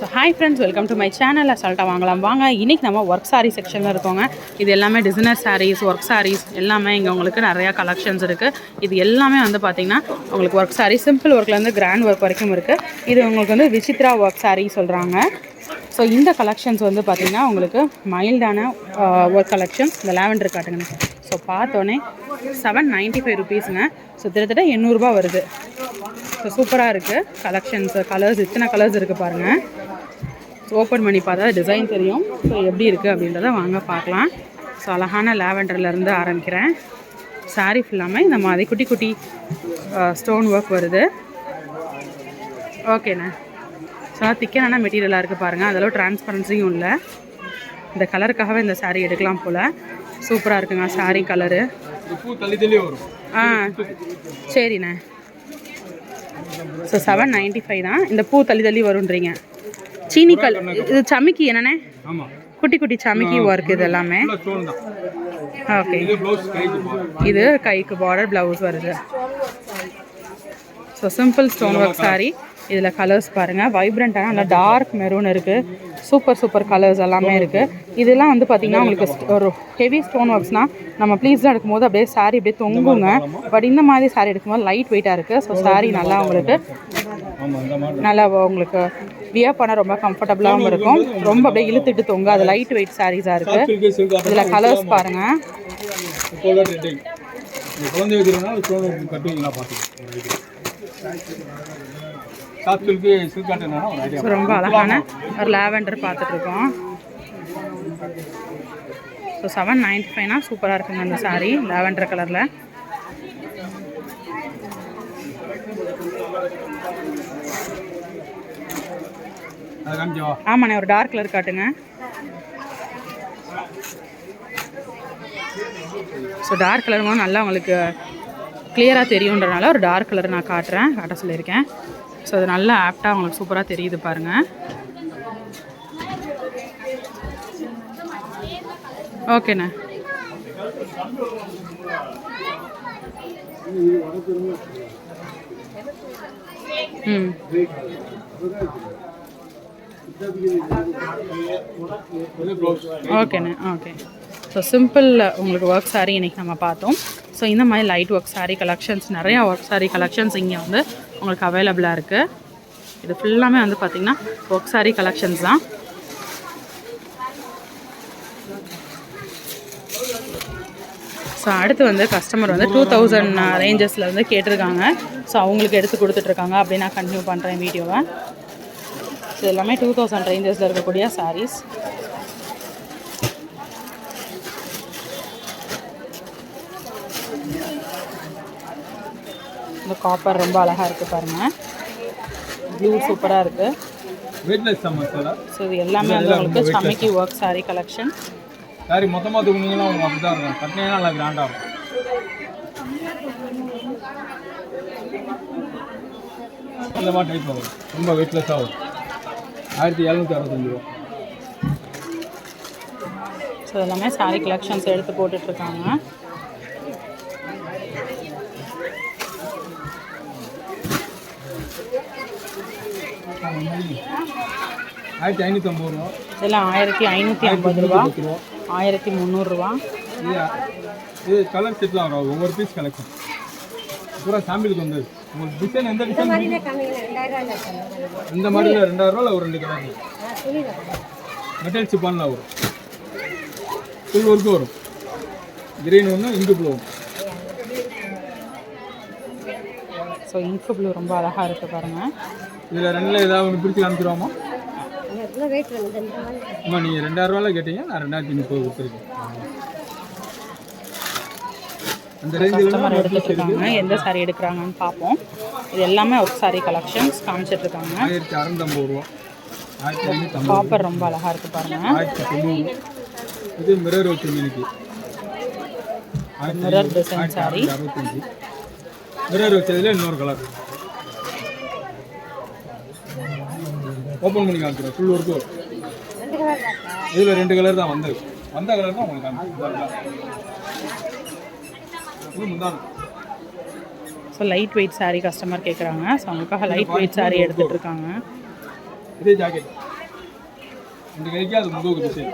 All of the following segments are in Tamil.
So hi friends welcome to my channel அசால்ட்டாக வாங்கலாம். வாங்க இன்றைக்கி நம்ம ஒர்க் சாரீ செக்ஷனில் இருக்கோங்க. இது எல்லாமே டிசைனர் சாரீஸ் ஒர்க் சாரீஸ் எல்லாமே இங்கே உங்களுக்கு நிறையா கலெக்ஷன்ஸ் இருக்குது இது எல்லாமே வந்து பார்த்திங்கன்னா உங்களுக்கு ஒர்க் சாரீ சிம்பிள் ஒர்க்லேருந்து கிராண்ட் ஒர்க் வரைக்கும் இருக்குது இது உங்களுக்கு வந்து விசித்ரா ஒர்க் சாரீ சொல்கிறாங்க ஸோ இந்த கலெக்ஷன்ஸ் வந்து பார்த்திங்கன்னா உங்களுக்கு மைல்டான ஒர்க் கலெக்ஷன்ஸ் இந்த லேவண்டர் காட்டுங்க. ஸோ பார்த்தோன்னே செவன் நைன்ட்டி ஃபைவ் ருபீஸுங்க ஸோ கிட்டத்தட்ட எண்ணூறுரூபா வருது. ஸோ சூப்பராக இருக்குது கலெக்ஷன்ஸ் கலர்ஸ் இத்தனை கலர்ஸ் இருக்குது பாருங்கள் ஓப்பன் பண்ணி பார்த்தா டிசைன் தெரியும். ஸோ எப்படி இருக்குது அப்படின்றத வாங்க பார்க்கலாம். ஸோ அழகான லாவெண்டர்லேருந்து ஆரம்பிக்கிறேன். Saree ஃபுல்லாமே இந்த மாதிரி குட்டி குட்டி ஸ்டோன் ஒர்க் வருது. ஓகேண்ணே ஸோ திக்கனான மெட்டீரியலாக இருக்குது பாருங்கள் அதெல்லாம் டிரான்ஸ்பரன்சியும் இல்லை. இந்த கலருக்காகவே இந்த சாரீ எடுக்கலாம் போல். சூப்பராக இருக்குங்க சாரீ கலரு ஆ சரிண்ணே. ஸோ செவன் நைன்ட்டி ஃபைவ் தான். இந்த பூ தள்ளி தள்ளி வரும்ன்றீங்க. சீனி கல் இது சமிக்கி என்னண்ணே? குட்டி குட்டி சமிக்கி ஒர்க் இது எல்லாமே ஓகே இது கைக்கு பார்டர் ப்ளவுஸ் வருது. So simple stone work saree. இதில் கலர்ஸ் பாருங்கள் வைப்ரண்ட்டான நல்லா டார்க் மெரூன் இருக்குது சூப்பர் சூப்பர் கலர்ஸ் எல்லாமே இருக்குது இதெல்லாம் வந்து பார்த்திங்கன்னா உங்களுக்கு ஒரு ஹெவி ஸ்டோன் ஒர்க்ஸ்னால் நம்ம ப்ளீஸ்லாம் எடுக்கும்போது அப்படியே saree அப்படியே தொங்குங்க. பட் இந்த மாதிரி saree எடுக்கும்போது லைட் வெயிட்டாக இருக்குது ஸோ saree நல்லா உங்களுக்கு நல்லா உங்களுக்கு வியர் பண்ண ரொம்ப கம்ஃபர்டபுளாகவும் இருக்கும். ரொம்ப அப்படியே இழுத்துட்டு தொங்க அது லைட் வெயிட் சாரீஸாக இருக்குது சில்க் இதில் கலர்ஸ் பாருங்கள் ஸோ ரொம்ப அழகான ஒரு லாவெண்டர் பார்த்துட்ருக்கோம் ஸோ செவன் நைன்ட்டி ஃபைவ்னா சூப்பராக இருக்குங்க அந்த saree லாவெண்டர் கலரில் ஆமாண்ணே ஒரு டார்க் கலர் காட்டுங்க. ஸோ டார்க் கலர் நல்லா உங்களுக்கு கிளியராக தெரியுன்றனால ஒரு டார்க் கலர் நான் காட்டுறேன் காட்ட சொல்லியிருக்கேன். ஸோ அது நல்லா ஆப்டாக உங்களுக்கு சூப்பராக தெரியுது பாருங்கள் ஓகேண்ணே ம். ஓகேண்ணே ஓகே ஸோ சிம்பிள் உங்களுக்கு ஒர்க் saree இன்றைக்கி நம்ம பார்த்தோம். ஸோ இந்த மாதிரி லைட் ஒர்க் saree கலெக்ஷன்ஸ் நிறையா ஒர்க் saree கலெக்ஷன்ஸ் இங்கே வந்து உங்களுக்கு அவைலபிளாக இருக்குது இது ஃபுல்லாமே வந்து பார்த்திங்கன்னா ஒர்க் saree கலெக்ஷன்ஸ் தான். ஸோ அடுத்து வந்து கஸ்டமர் வந்து டூ தௌசண்ட் ரேஞ்சஸில் வந்து கேட்டிருக்காங்க. ஸோ அவங்களுக்கு எடுத்து கொடுத்துட்ருக்காங்க அப்படி நான் கண்டினியூ பண்ணுறேன் வீடியோவை. ஸோ எல்லாமே டூ தௌசண்ட் ரேஞ்சஸில் இருக்கக்கூடிய sarees. இந்த காப்பர் ரொம்ப அழகாக இருக்குது பாருங்கள் ப்ளூ சூப்பராக இருக்குது ஸோ இது எல்லாமே வந்து உங்களுக்கு சமைக்கி ஒர்க் saree கலெக்ஷன் சாரி மொத்தமாக தூக்குனீங்கன்னா உங்களுக்கு அப்படி தான் இருக்கும் கட்டினீங்கன்னா நல்லா கிராண்டாக இருக்கும். இந்த மாதிரி டைப் வரும். ரொம்ப வெயிட்லெஸ்ஸாக வரும். ஆயிரத்தி எழுநூற்றி அறுபத்தஞ்சு ரூபா. ஸோ எல்லாமே saree கலெக்ஷன்ஸ் எடுத்து போட்டுட்ருக்காங்க. ஆயிரத்தி ஐநூற்றி ஐம்பது ரூபா. இதெல்லாம் ஆயிரத்தி ஐநூற்றி ஐம்பது ரூபா. ஆயிரத்தி முந்நூறுரூவா இது இது கலர் செட்லாம் வரும் ஒவ்வொரு பீஸ் கலெக்ஷன் பூரா சாம்பிளுக்கு வந்தது. உங்களுக்கு டிசைன் எந்த டிசைன் இந்த மாடலில் ரெண்டாயிரம் ரூபாயில் ஒரு ரெண்டு கலர் மெட்டல் சிப்பானில் வரும். ஃபுல் ஒர்க்கு வரும். கிரீன் ஒன்று இங்கு ப்ளூ ஸோ இங்கு ப்ளூ ரொம்ப அழகாக இருக்குது பாருங்கள் இதில் ரெண்டில் ஏதாவது ஒன்று பிரித்து காமிச்சிருவோமா அம்மா நீங்கள் ரெண்டாயிரம் ரூபாயில் கேட்டீங்க நான் ரெண்டாயிரத்தி முப்பது கொடுத்துருக்கேன் அந்த ரேஞ்சில் கஸ்டமர் இருக்காங்க. எந்த saree எடுக்கிறாங்கன்னு பார்ப்போம். இது எல்லாமே ஒர்க் saree கலெக்ஷன்ஸ் காமிச்சிட்டு இருக்காங்க. காப்பர் ரொம்ப அழகாக இருக்குது பாருங்க. ஆயிரத்தி தொண்ணூறு. இது மிரர் வச்சு மிரர் டிசைன் அறுபத்தஞ்சு மிரர் வச்சதுல இன்னொரு கலர் ஓப்பன் பண்ணி காமிக்கிறேன். ஃபுல் ஒர்க்கு இதில் ரெண்டு கலர் தான் வந்தது வந்த கலர் தான் உங்களுக்கு so light weight saree customer கேட்குறாங்க ஸோ அவங்களுக்காக லைட் வெயிட் saree எடுத்துட்டு இருக்காங்க இதே ஜாக்கெட் இந்த கைக்கு அது முதுகுக்கு டிசைன்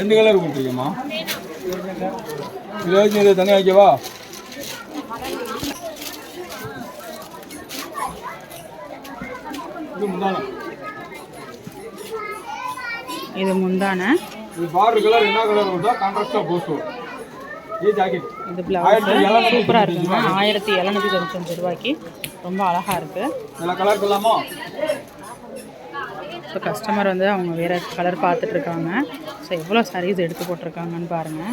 ரெண்டு கலர் கொடுத்துருக்கேம்மா இதை வச்சு இதை தனியாக வைக்கவா? இது முந்தானம். இது முந்தான? இது பார்டர் கலர் என்ன கலர் வருதோ கான்ட்ராஸ்டாக போஸ்ட் இது ஜாக்கெட் இது பிளவுஸ் சூப்பராக இருக்குங்க. ஆயிரத்தி எழுநூற்றி தொண்ணூத்தஞ்சு ரூபாய்க்கு. ரொம்ப அழகாக இருக்குது எல்லா கலர் இல்லாமா ஸோ கஸ்டமர் வந்து அவங்க வேறு கலர் பார்த்துட்டு இருக்காங்க ஸோ எவ்வளோ சாரீஸ் எடுத்து போட்டிருக்காங்கன்னு பாருங்கள்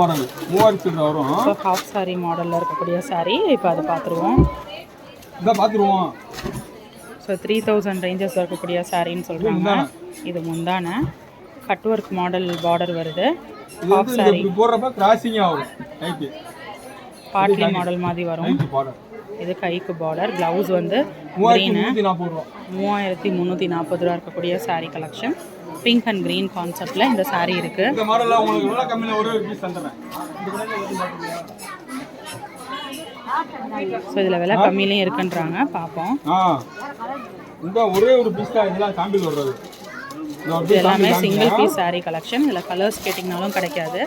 மாடல் மூவாயிரத்தி வரும். ஸோ ஹாஃப் சாரி மாடலில் இருக்கக்கூடிய சாரீ இப்போ அதை பார்த்துருவோம். பார்த்துருவோம். ஸோ த்ரீ தௌசண்ட் ரேஞ்சஸ் இருக்கக்கூடிய சாரின்னு சொல்கிறாங்க இது முந்தான. கட் ஒர்க் மாடல் பார்டர் வருது போடுறப்ப வரும். கைக்கு பாட்லி மாடல் மாதிரி வரும். இது கைக்கு பார்டர் ப்ளவுஸ் வந்து மூவாயிரத்தி முந்நூற்றி நாற்பது ரூபா. இருக்கக்கூடிய saree collection pink and green கான்செப்டில் இந்த இருக்குது பீஸ் தந்துடுறேன். ஸோ இதில் விலை கம்மியிலையும் இருக்குன்றாங்க. பார்ப்போம். இந்த ஒரே ஒரு பீஸ் தான் இதெல்லாம் சாம்பிள் வர்றது எல்லாமே சிங்கிள். பீஸ் saree கலெக்ஷன் இதில் கலர்ஸ் கேட்டிங்கனாலும் கிடைக்காது.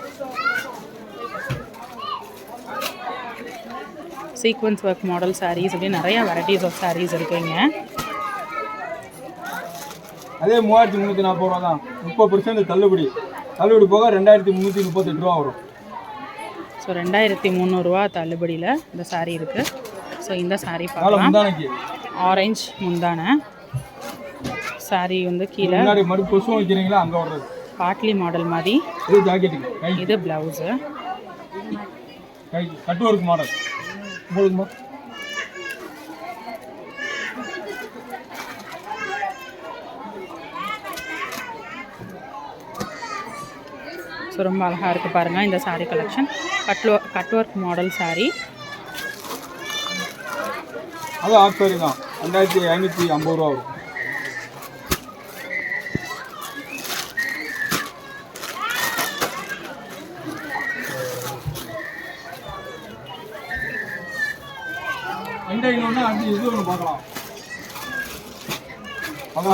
சீக்வன்ஸ் ஒர்க் மாடல் sarees இப்படி நிறைய வெரைட்டிஸ் ஆஃப் sarees இருக்குங்க. அதே மூவாயிரத்தி முந்நூற்றி நாற்பது ரூபா தான். முப்பது பர்சன்ட் தள்ளுபடி. தள்ளுபடி போக ரெண்டாயிரத்தி முந்நூற்றி முப்பத்தெட்டு ரூபா வரும். ஸோ ரெண்டாயிரத்தி முந்நூறுரூவா தள்ளுபடியில் இந்த saree இருக்குது ஸோ இந்த அதனால பார்க்கலாம். ஆரஞ்ச் முந்தான. Saree வந்து கீழே. மறு கொசுவும் வைக்கிறீங்களா? அங்கே வர்றது. பாட்லி மாடல் மாதிரி. இது ஜாக்கெட்டுக்கு கை. இது ப்ளவுஸு கட் ஒர்க் மாடல் போதுமா? ஸோ ரொம்ப அழகாக இருக்குது பாருங்கள் இந்த saree collection cut cut work model saree. அது ஆஃப் சாரி தான் ரெண்டாயிரத்தி ஐநூற்றி ஐம்பது ரூபா வரும் ரெண்டு ஐநூறுனா அடுத்து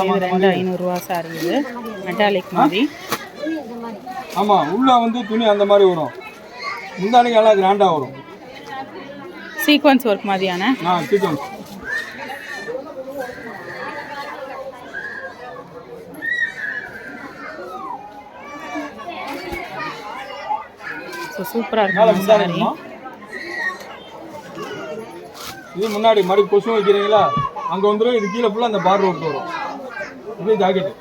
இது ரெண்டு ஐநூறுரூவா saree இது. மெட்டாலிக் மாதிரி. ஆமாம் உள்ளே வந்து துணி அந்த மாதிரி வரும். முந்தானிக்கு எல்லாம் கிராண்டாக வரும். சீக்வன்ஸ் ஒர்க் மாதிரியான? நான் சீக்கிரம் ஸோ சூப்பராக இருக்கும் இருக்குமா? இது முன்னாடி மறுபடி கொசு வைக்கிறீங்களா? அங்கே வந்துடும் இது கீழே ஃபுல்லாக அந்த பார்டர் ஒர்க் வரும். இது ஜாக்கெட்டு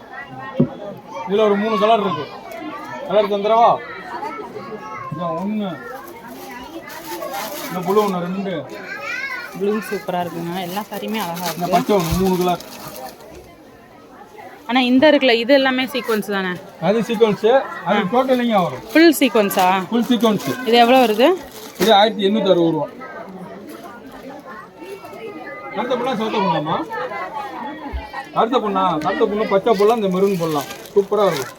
இதில் ஒரு மூணு கலர் இருக்கு. கலர் தந்துடவா? ஒன்று இந்த புழு ஒன்று ரெண்டு. ப்ளூ சூப்பராக இருக்குங்க. எல்லா சாரியுமே அழகாக இருக்கு பச்சை ஒன்று மூணு கலர் ஆனால் இந்த இருக்குல்ல இது எல்லாமே சீக்வன்ஸ் தானே? அது சீக்வன்ஸு அது டோட்டலிங்க வரும். ஃபுல் சீக்வன்ஸா ஃபுல் சீக்வன்ஸு இது எவ்வளோ வருது? இது ஆயிரத்தி எண்ணூற்றி அறுபது ரூபா. கருத்த பொண்ணா சிவத்த பொண்ணாமா கருத்த பொண்ணா? கருத்த பொண்ணு பச்சை போடலாம் இந்த மெரூன் போடலாம் சூப்பராக இருக்கும்.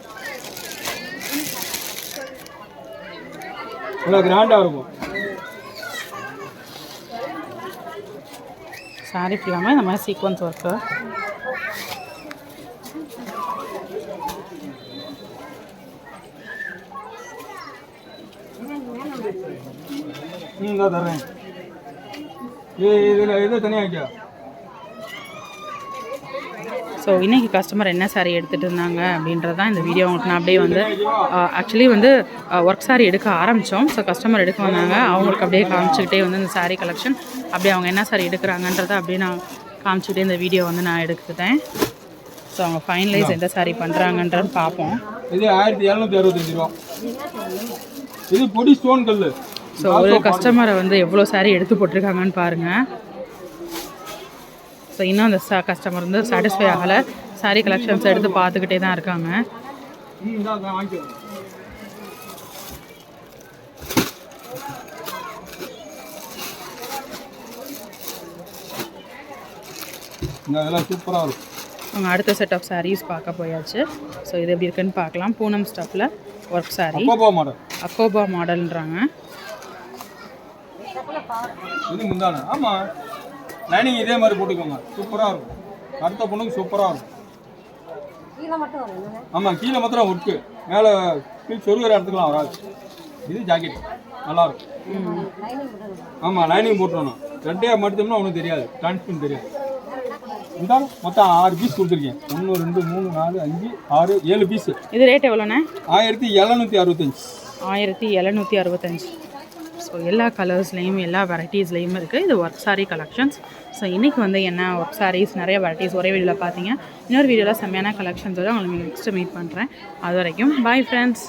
நல்லா கிராண்டாக இருக்கும். சாரி ஃபுல்லாமே இந்த மாதிரி சீக்வன்ஸ் ஒர்க்கு ம் ஏ இதில் எதை தனியாக வைக்க ஸோ இன்னைக்கு கஸ்டமர் என்ன saree எடுத்துகிட்டு இருந்தாங்க அப்படின்றது தான் இந்த வீடியோ உங்களுக்கு நான் அப்படியே வந்து ஆக்சுவலி வந்து ஒர்க் saree எடுக்க ஆரம்பித்தோம் ஸோ கஸ்டமர் எடுக்க வந்தாங்க. அவங்களுக்கு அப்படியே காமிச்சிக்கிட்டே வந்து இந்த saree கலெக்ஷன் அப்படியே அவங்க என்ன saree எடுக்கிறாங்கன்றதை அப்படியே நான் காமிச்சிக்கிட்டே இந்த வீடியோ வந்து நான் எடுத்துக்கிட்டேன். ஸோ அவங்க ஃபைனலைஸ் எந்த saree பண்ணுறாங்கன்றது பார்ப்போம். இது ஆயிரத்தி எழுநூற்றி அறுபத்தஞ்சு ரூபா. இது பொடி ஸ்டோன் கல் ஸோ ஒரு கஸ்டமரை வந்து எவ்வளோ saree எடுத்து போட்டிருக்காங்கன்னு பாருங்கள் ஸோ இன்னும் அந்த கஸ்டமர் வந்து சாட்டிஸ்ஃபை ஆகலை. Saree கலெக்ஷன்ஸ் எடுத்து பார்த்துக்கிட்டே தான் இருக்காங்க. அவங்க அடுத்த செட் ஆஃப் sarees பார்க்க போயாச்சு. ஸோ இது எப்படி இருக்குன்னு பார்க்கலாம். பூனம் ஸ்டஃப்பில் ஒர்க் saree. கோபா மாடல் அக்கோபா மாடல்ன்றாங்க இது முந்தானே. ஆமாம் லைனிங் இதே மாதிரி போட்டுக்கோங்க. சூப்பராக இருக்கும். அடுத்த பொண்ணுக்கு சூப்பராக இருக்கும். ஆமாம் கீழே மாத்திரம் ஒர்க்கு மேலே கீழ் சொருகிற இடத்துக்குலாம் வராது. இது ஜாக்கெட் நல்லா இருக்கும். ஆமாம் லைனிங் போட்டுருணும் ரெட்டையாக மடித்தோம்னா ஒன்றும் தெரியாது. டிரான்ஸ்பின் தெரியாது. இந்த மொத்தம் ஆறு பீஸ் கொடுத்துருக்கேன். ஒன்று ரெண்டு மூணு நாலு அஞ்சு ஆறு ஏழு பீஸு இது ரேட் எவ்வளோண்ணே? ஆயிரத்தி எழுநூற்றி அறுபத்தஞ்சு. ஆயிரத்தி எழுநூற்றி அறுபத்தஞ்சு. ஸோ எல்லா கலர்ஸ்லேயும் எல்லா வெரைட்டிஸ்லேயும் இருக்குது இது ஒர்க் சாரீ கலெக்ஷன்ஸ் ஸோ இன்றைக்கி வந்து என்ன ஒர்க் சாரீஸ் நிறைய வெரைட்டிஸ் ஒரே வீடியோவில் பார்த்தீங்க. இன்னொரு வீடியோவில் செம்மையான கலெக்ஷன்ஸோடு உங்களுக்கு நெக்ஸ்ட்டு மீட் பண்ணுறேன் அது வரைக்கும் பாய் ஃப்ரெண்ட்ஸ்